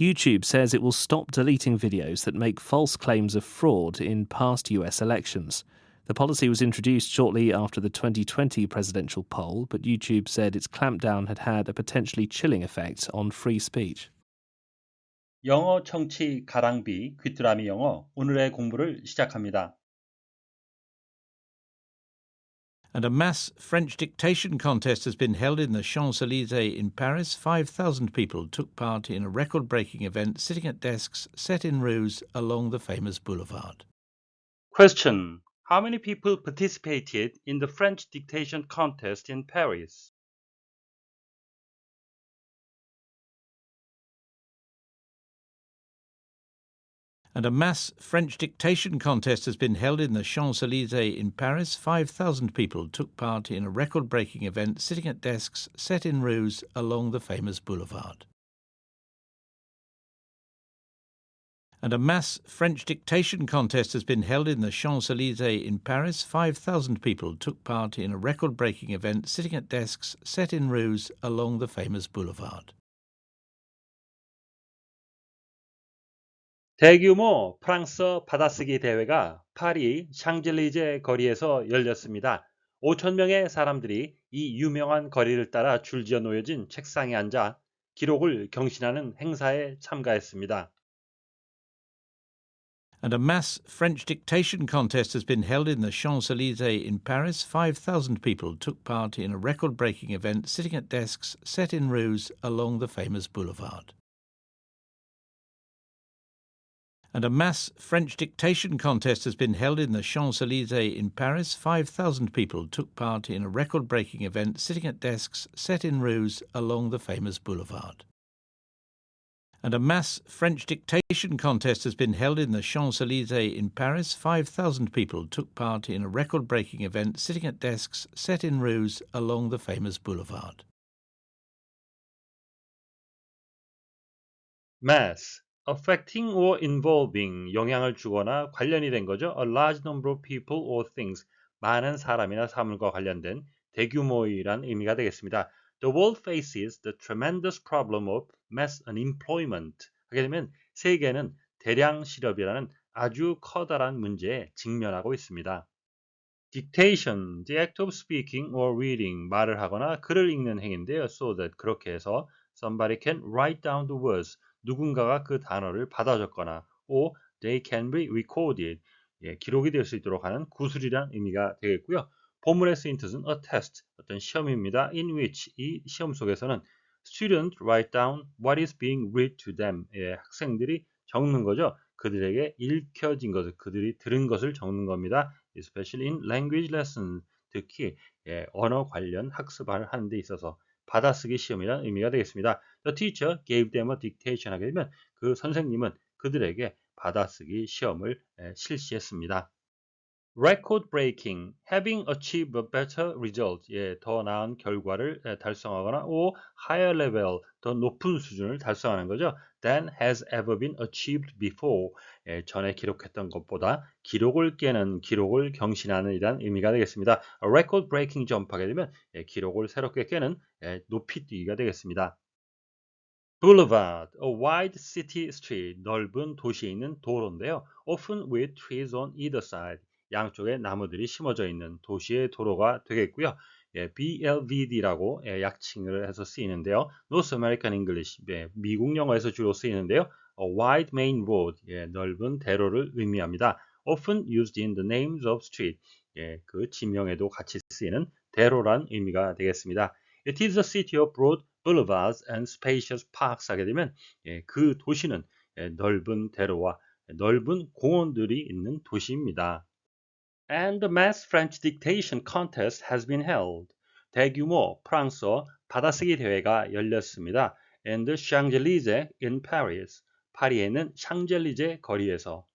YouTube says it will stop deleting videos that make false claims of fraud in past US elections. The policy was introduced shortly after the 2020 presidential poll, but YouTube said its clampdown had had a potentially chilling effect on free speech. 영어 청취 가랑비 귀뚜라미 영어 오늘의 공부를 시작합니다. And a mass French dictation contest has been held in the Champs Elysees in Paris. 5,000 people took part in a record breaking event sitting at desks set in rows along the famous boulevard. Question How many people participated in the French dictation contest in Paris? And a mass French dictation contest has been held in the Champs Elysees in Paris. 5,000 people took part in a record breaking event sitting at desks set in rows along the famous boulevard. And a mass French dictation contest has been held in the Champs Elysees in Paris. 5,000 people took part in a record breaking event sitting at desks set in rows along the famous boulevard. 대규모 프랑스 받아쓰기 대회가 파리 샹젤리제 거리에서 열렸습니다. 5천 명의 사람들이 이 유명한 거리를 따라 줄지어 놓여진 책상에 앉아 기록을 경신하는 행사에 참가했습니다. And a mass French dictation contest has been held in the Champs Elysees in Paris. 5,000 people took part in a record breaking event sitting at desks set in rows along the famous boulevard. And a mass French dictation contest has been held in the Champs Elysees in Paris. 5,000 people took part in a record breaking event sitting at desks set in rows along the famous boulevard. And a mass French dictation contest has been held in the Champs Elysees in Paris. 5,000 people took part in a record breaking event sitting at desks set in rows along the famous boulevard. Mass affecting or involving 영향을 주거나 관련이 된 거죠. A large number of people or things 많은 사람이나 사물과 관련된 대규모이란 의미가 되겠습니다. The world faces the tremendous problem of mass unemployment. 하게 되면 세계는 대량 실업이라는 아주 커다란 문제에 직면하고 있습니다. Dictation, the act of speaking or reading, 말을 하거나 글을 읽는 행인데요. So that 그렇게 해서 somebody can write down the words, 누군가가 그 단어를 받아 적거나 or they can be recorded 예, 기록이 될 수 있도록 하는 구술이란 의미가 되겠고요. 본문에 쓰인 뜻은 a test, 어떤 시험입니다. in which 이 시험 속에서는 student write down what is being read to them. 예, 학생들이 적는 거죠. 그들에게 읽혀진 것을, 그들이 들은 것을 적는 겁니다. especially in language lessons. 특히 예, 언어 관련 학습을 하는 데 있어서 받아쓰기 시험이라는 의미가 되겠습니다. The teacher gave them a dictation 하게 되면 그 선생님은 그들에게 받아쓰기 시험을 실시했습니다. Record breaking, having achieved a better result, 예, 더 나은 결과를 달성하거나 or higher level, 더 높은 수준을 달성하는 거죠. than has ever been achieved before, 예, 전에 기록했던 것보다 기록을 깨는, 기록을 경신하는 이란 의미가 되겠습니다. record breaking jump 하게 되면 예, 기록을 새롭게 깨는 예, 높이 뛰기가 되겠습니다. Boulevard, a wide city street, 넓은 도시에 있는 도로인데요. Often with trees on either side. 양쪽에 나무들이 심어져 있는 도시의 도로가 되겠고요. 예, BLVD라고 예, 약칭을 해서 쓰이는데요. North American English, 예, 미국 영어에서 주로 쓰이는데요. A wide main road, 예, 넓은 대로를 의미합니다. Often used in the names of street, 예, 그 지명에도 같이 쓰이는 대로란 의미가 되겠습니다. It is a city of broad boulevards and spacious parks 하게 되면 예, 그 도시는 예, 넓은 대로와 넓은 공원들이 있는 도시입니다. And the mass French dictation contest has been held. 대규모 프랑스어 받아쓰기 대회가 열렸습니다. in the Champs-Élysées in Paris. 파리에 있는 샹젤리제 거리에서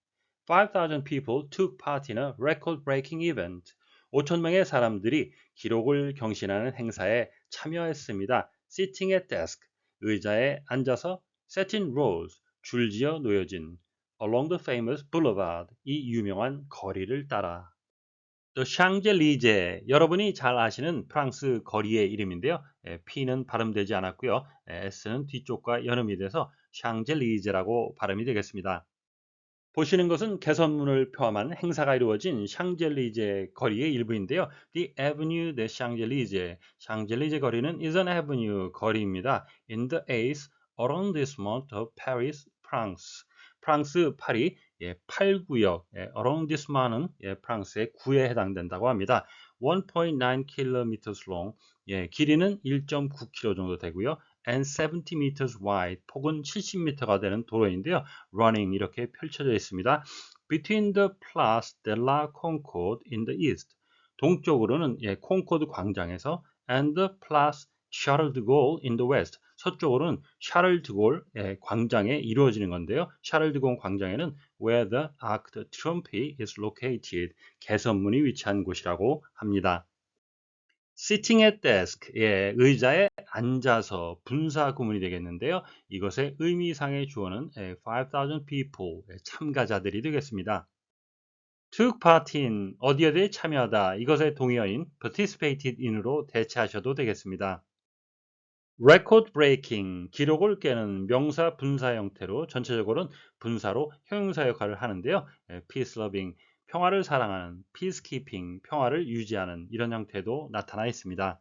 5,000 people took part in a record-breaking event. 5천 명의 사람들이 기록을 경신하는 행사에 참여했습니다. sitting at desk, 의자에 앉아서 set in rows, 줄지어 놓여진 along the famous boulevard, 이 유명한 거리를 따라 또 샹젤리제 여러분이 잘 아시는 프랑스 거리의 이름인데요. P는 발음되지 않았고요. S는 뒤쪽과 연음이 돼서 샹젤리제라고 발음이 되겠습니다. 보시는 것은 개선문을 포함한 행사가 이루어진 샹젤리제 거리의 일부인데요. The Avenue de Champs-Élysées. 샹젤리제 거리는 is an avenue 거리입니다. In the 8th arrondissement of Paris, France. 프랑스 파리 예, 8구역 예, arrondissement은 예, 프랑스의 구에 해당된다고 합니다. 1.9 km long 예, 길이는 1.9km 정도 되고요. and 70 meters wide 폭은 70m가 되는 도로인데요. running 이렇게 펼쳐져 있습니다. between the Place de la Concorde in the east 동쪽으로는 예, 콩코드 광장에서 and the Place De Gaulle in the west 서쪽으로는 샤를 드골 예, 광장에 이루어지는 건데요. 샤를 드골 광장에는 where the Arc de Triomphe is located 개선문이 위치한 곳이라고 합니다. sitting at desk, 예, 의자에 앉아서 분사 구문이 되겠는데요. 이것의 의미상의 주어는 예, 5,000 people, 예, 참가자들이 되겠습니다. took part in, 어디 어디에 참여하다, 이것의 동의어인 participated in으로 대체하셔도 되겠습니다. Record breaking, 기록을 깨는 명사 분사 형태로 전체적으로는 분사로 형용사 역할을 하는데요. 예, peace loving, 평화를 사랑하는 peacekeeping, 평화를 유지하는 이런 형태도 나타나 있습니다.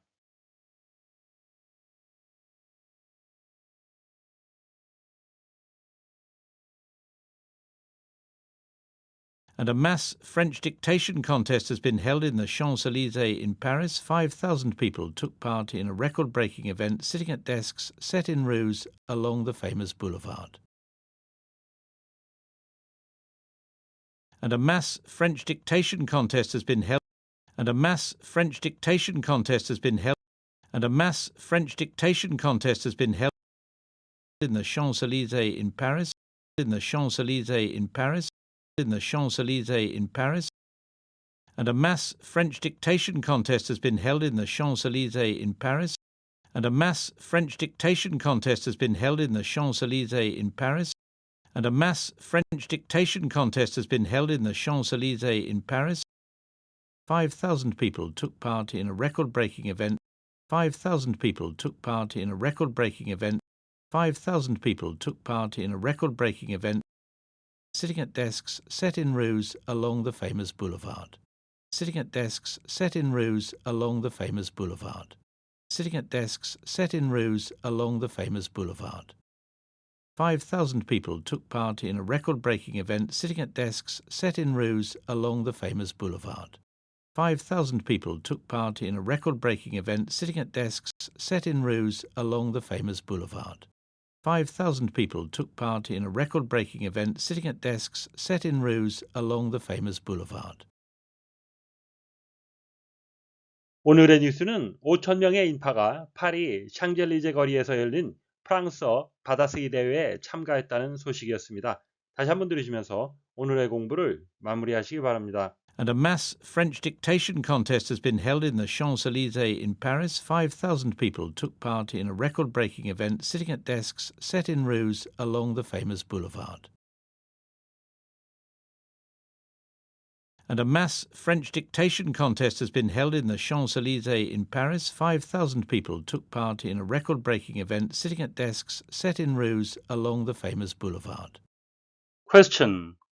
And a mass French dictation contest has been held in the Champs Elysees in Paris. 5,000 people took part in a record breaking event sitting at desks set in rows along the famous boulevard. And a mass French dictation contest has been held. And a mass French dictation contest has been held. And a mass French dictation contest has been held in the Champs Elysees in Paris. In the Champs Elysees in Paris in the Champs Elysees in Paris, and a mass French dictation contest has been held in the Champs Elysees in Paris, and a mass French dictation contest has been held in the Champs Elysees in Paris, and a mass French dictation contest has been held in the Champs Elysees in Paris. 5,000 people took part in a record breaking event. 5,000 people took part in a record breaking event. 5,000 people took part in a record breaking event sitting at desks set in rows along the famous boulevard. Sitting at desks set in rows along the famous boulevard. Sitting at desks set in rows along the famous boulevard. 5,000 people took part in a record breaking event sitting at desks set in rows along the famous boulevard. 5,000 people took part in a record breaking event sitting at desks set in rows along the famous boulevard. 5,000 people took part in a record breaking event sitting at desks set in rows along the famous boulevard. 오늘의 뉴스는 5,000명의 인파가 파리 샹젤리제 거리에서 열린 프랑스어 받아쓰기 대회에 참가했다는 소식이었습니다. 다시 한번 들으시면서 오늘의 공부를 마무리하시기 바랍니다. And a mass French dictation contest has been held in the Champs Elysees in Paris. 5,000 people took part in a record breaking event sitting at desks set in rows along the famous boulevard. And a mass French dictation contest has been held in the Champs Elysees in Paris. 5,000 people took part in a record breaking event sitting at desks set in rows along the famous boulevard. Question